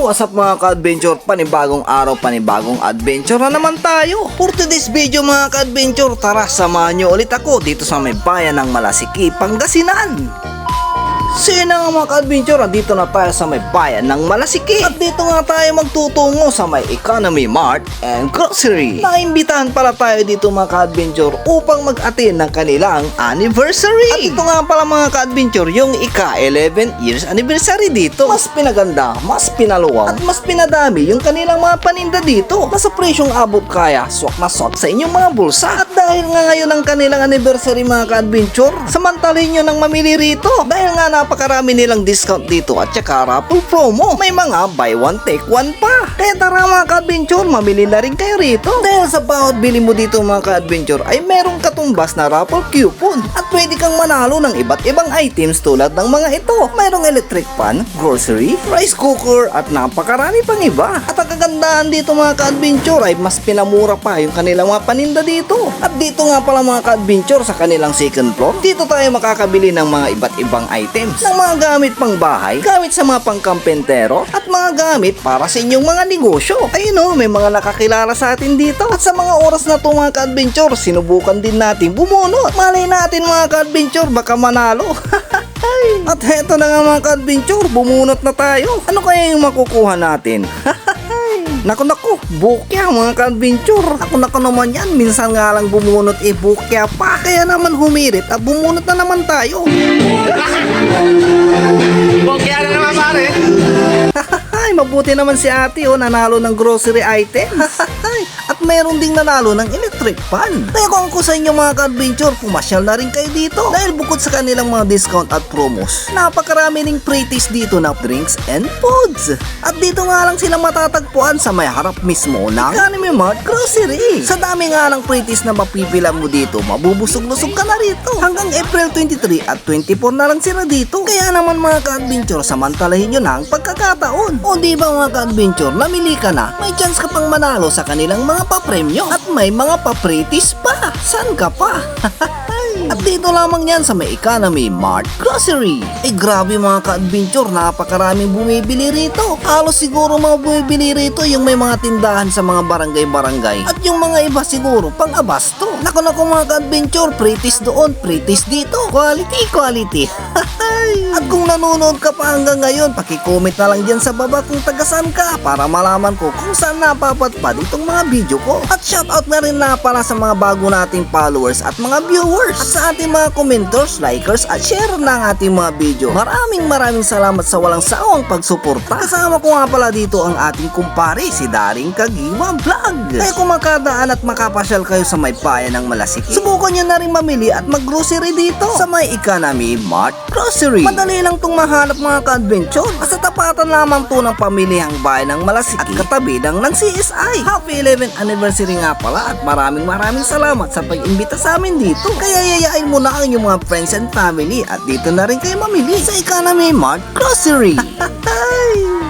what's up mga ka-adventure? Panibagong araw, panibagong adventure na naman tayo. For today's video mga ka-adventure, tara samahan nyo ulit ako dito sa may bayan ng Malasiki, Pangasinan. Sino nga mga ka-adventure, dito na tayo sa may bayan ng Malasiki. At dito nga tayo magtutungo sa may Economy Mart and Grocery. Naimbitahan pala tayo dito mga ka-adventure upang mag-attend ng kanilang anniversary. At ito nga pala mga ka-adventure, yung ika-11 years anniversary dito. Mas pinaganda, mas pinaluwang, at mas pinadami yung kanilang mga paninda dito. Na presyong abot kaya, swak na swak sa inyong mga bulsa. At dahil nga ngayon ang kanilang anniversary mga ka-adventure, samantalin nyo nang mamili rito. Dahil nga napakarami nilang discount dito at saka raffle promo. May mga buy one take one pa. Kaya tara mga ka-adventure, mamili na rin kayo rito. Dahil sa bawat bili mo dito mga ka-adventure ay merong katumbas na raffle coupon. At pwede kang manalo ng iba't ibang items tulad ng mga ito. Mayroong electric pan, grocery, rice cooker at napakarami pang iba. At ang kagandahan dito mga ka-adventure ay mas pinamura pa yung kanilang mga paninda dito. At dito nga pala mga ka-adventure sa kanilang second floor, dito tayo makakabili ng mga iba't ibang items. Ng mga gamit pang bahay, gamit sa mga pangkampentero, at mga gamit para sa inyong mga negosyo. Ayun o, may mga nakakilala sa atin dito. At sa mga oras na to mga ka-adventure, sinubukan din natin bumunot. Malay natin mga ka-adventure, baka manalo. At heto na nga mga ka-adventure, bumunot na tayo. Ano kaya yung makukuha natin? Naku naku, bukya mga ka-adventure. Naku naman yan, minsan nga lang bumunot eh bukya pa. Kaya naman humirit at bumunot na naman tayo. Bokya na naman pare. Ay, mabuti naman si ate oh, nanalo ng grocery items. At mayroon ding nanalo ng electric pan. Kaya kung ako sa inyo mga ka-adventure, pumasyal na rin kayo dito. Dahil bukod sa kanilang mga discount at promos, napakarami ring pretties dito na drinks and foods. At dito nga lang sila matatagpuan sa may harap mismo ng Economy Mart Grocery. Sa dami nga ng pretties na mapipila mo dito, mabubusog-lusog ka na rito. Hanggang April 23 at 24 na lang sila dito. Kaya naman mga ka-adventure, samantalahin nyo na ang pagkakataon. O di ba mga ka-adventure, namili ka na, may chance ka pang manalo sa kanilang mga papremyo. At may mga papritis pa. San ka pa? At dito lamang yan sa may Economy Mart Grocery. Eh grabe mga ka-adventure, napakaraming bumibili rito. Halos siguro mga bumibili rito yung may mga tindahan sa mga barangay-barangay. At yung mga iba siguro pang abasto. Naku naku mga ka-adventure, pretties doon, pretties dito. Quality, quality. At kung nanonood ka pa hanggang ngayon, pakicomment na lang dyan sa baba kung tagasan ka para malaman ko kung saan napapatpad itong mga video ko. At shoutout na rin na pala sa mga bago nating followers at mga viewers. At sa ating mga commenters, likers at share ng ating mga video. Maraming maraming salamat sa walang sawang pagsuporta. Kasama ko nga pala dito ang ating kumpare, si Daring Kagiwa Vlog. Kaya kung makadaan at makapasyal kayo sa may bayan ng Malasiki, subukan nyo na rin mamili at mag-grocery dito sa may Economy Mart Grocery. Madali lang tong mahanap mga ka-adventure. Sa tapatan lamang to ng pamilihang bayan ng Malasiki at katabi ng ng CSI. Happy 11th anniversary nga pala at maraming maraming salamat sa pag-imbita sa amin dito. Kaya yayain mo na ang inyong mga friends and family at dito na rin kayo mamili sa Economy Mart Grocery.